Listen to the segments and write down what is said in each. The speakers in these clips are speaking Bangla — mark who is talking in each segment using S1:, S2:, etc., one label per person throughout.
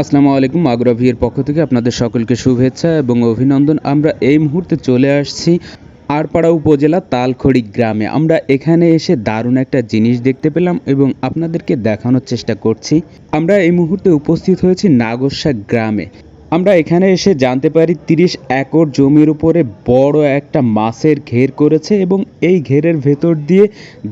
S1: আসসালামু আলাইকুম আগ্রাভিয়ের পক্ষ থেকে আপনাদের সকলকে শুভেচ্ছা এবং অভিনন্দন। আমরা এই মুহূর্তে চলে আসছি আরপাড়া উপজেলা তালখড়ি গ্রামে। আমরা এখানে এসে দারুণ একটা জিনিস দেখতে পেলাম এবং আপনাদেরকে দেখানোর চেষ্টা করছি। আমরা এই মুহূর্তে উপস্থিত হয়েছি নাগরসা গ্রামে। আমরা এখানে এসে জানতে পারি তিরিশ একর জমির উপরে বড় একটা মাছের ঘের করেছে এবং এই ঘেরের ভেতর দিয়ে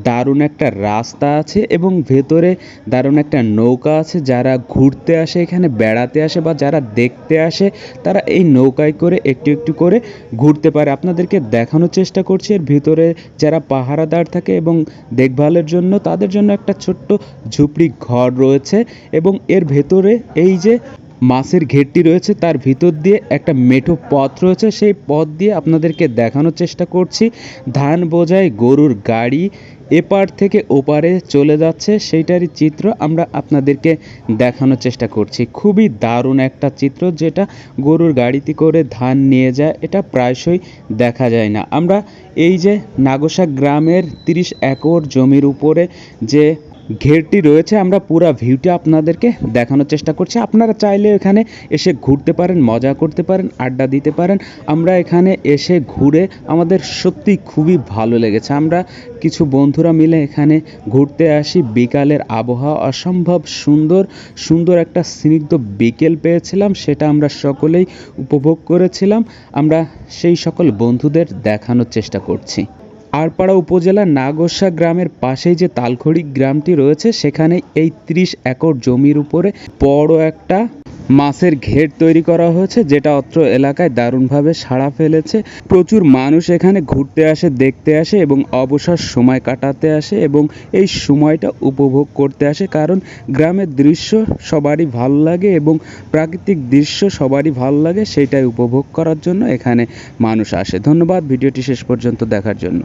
S1: দারুণ একটা রাস্তা আছে এবং ভেতরে দারুণ একটা নৌকা আছে। যারা ঘুরতে আসে এখানে, বেড়াতে আসে বা যারা দেখতে আসে, তারা এই নৌকায় করে একটু একটু করে ঘুরতে পারে। আপনাদেরকে দেখানোর চেষ্টা করছি, এর ভিতরে যারা পাহারাদার থাকে এবং দেখভালের জন্য, তাদের জন্য একটা ছোট্ট ঝুপড়ি ঘর রয়েছে এবং এর ভেতরে এই যে মাছের ঘেরটি রয়েছে, তার ভিতর দিয়ে একটা মেঠো পথ রয়েছে। সেই পথ দিয়ে আপনাদেরকে দেখানোর চেষ্টা করছি। ধান বোঝায় গরুর গাড়ি এপার থেকে ওপারে চলে যাচ্ছে। সেইটারই চিত্র আমরা আপনাদেরকে দেখানোর চেষ্টা করছি। খুবই দারুণ একটা চিত্র যেটা গরুর গাড়িতে করে ধান নিয়ে যায়। এটা প্রায়শই দেখা যায় না। আমরা এই যে নাগসা গ্রামের তিরিশ একর জমির উপরে যে ঘেরটি রয়েছে, আমরা পুরো ভিউটা আপনাদেরকে দেখানোর চেষ্টা করছি। আপনারা চাইলে এখানে এসে ঘুরতে পারেন, মজা করতে পারেন, আড্ডা দিতে পারেন। আমরা এখানে এসে ঘুরে আমাদের সত্যি খুবই ভালো লেগেছে। আমরা কিছু বন্ধুরা মিলে এখানে ঘুরতে আসি। বিকালের আবহাওয়া অসম্ভব সুন্দর সুন্দর একটা স্নিগ্ধ বিকেল পেয়েছিলাম, সেটা আমরা সকলেই উপভোগ করেছিলাম। আমরা সেই সকল বন্ধুদের দেখানোর চেষ্টা করছি। আরপাড়া উপজেলার নাগসা গ্রামের পাশেই যে তালখড়ি গ্রামটি রয়েছে, সেখানে এই ত্রিশ একর জমির উপরে বড় একটা মাছের ঘের তৈরি করা হয়েছে, যেটা অত্র এলাকায় দারুণভাবে সাড়া ফেলেছে। প্রচুর মানুষ এখানে ঘুরতে আসে, দেখতে আসে এবং অবসর সময় কাটাতে আসে এবং এই সময়টা উপভোগ করতে আসে কারণ গ্রামের দৃশ্য সবারই ভালো লাগে এবং প্রাকৃতিক দৃশ্য সবারই ভালো লাগে, সেটাই উপভোগ করার জন্য এখানে মানুষ আসে। ধন্যবাদ, ভিডিওটি শেষ পর্যন্ত দেখার জন্য।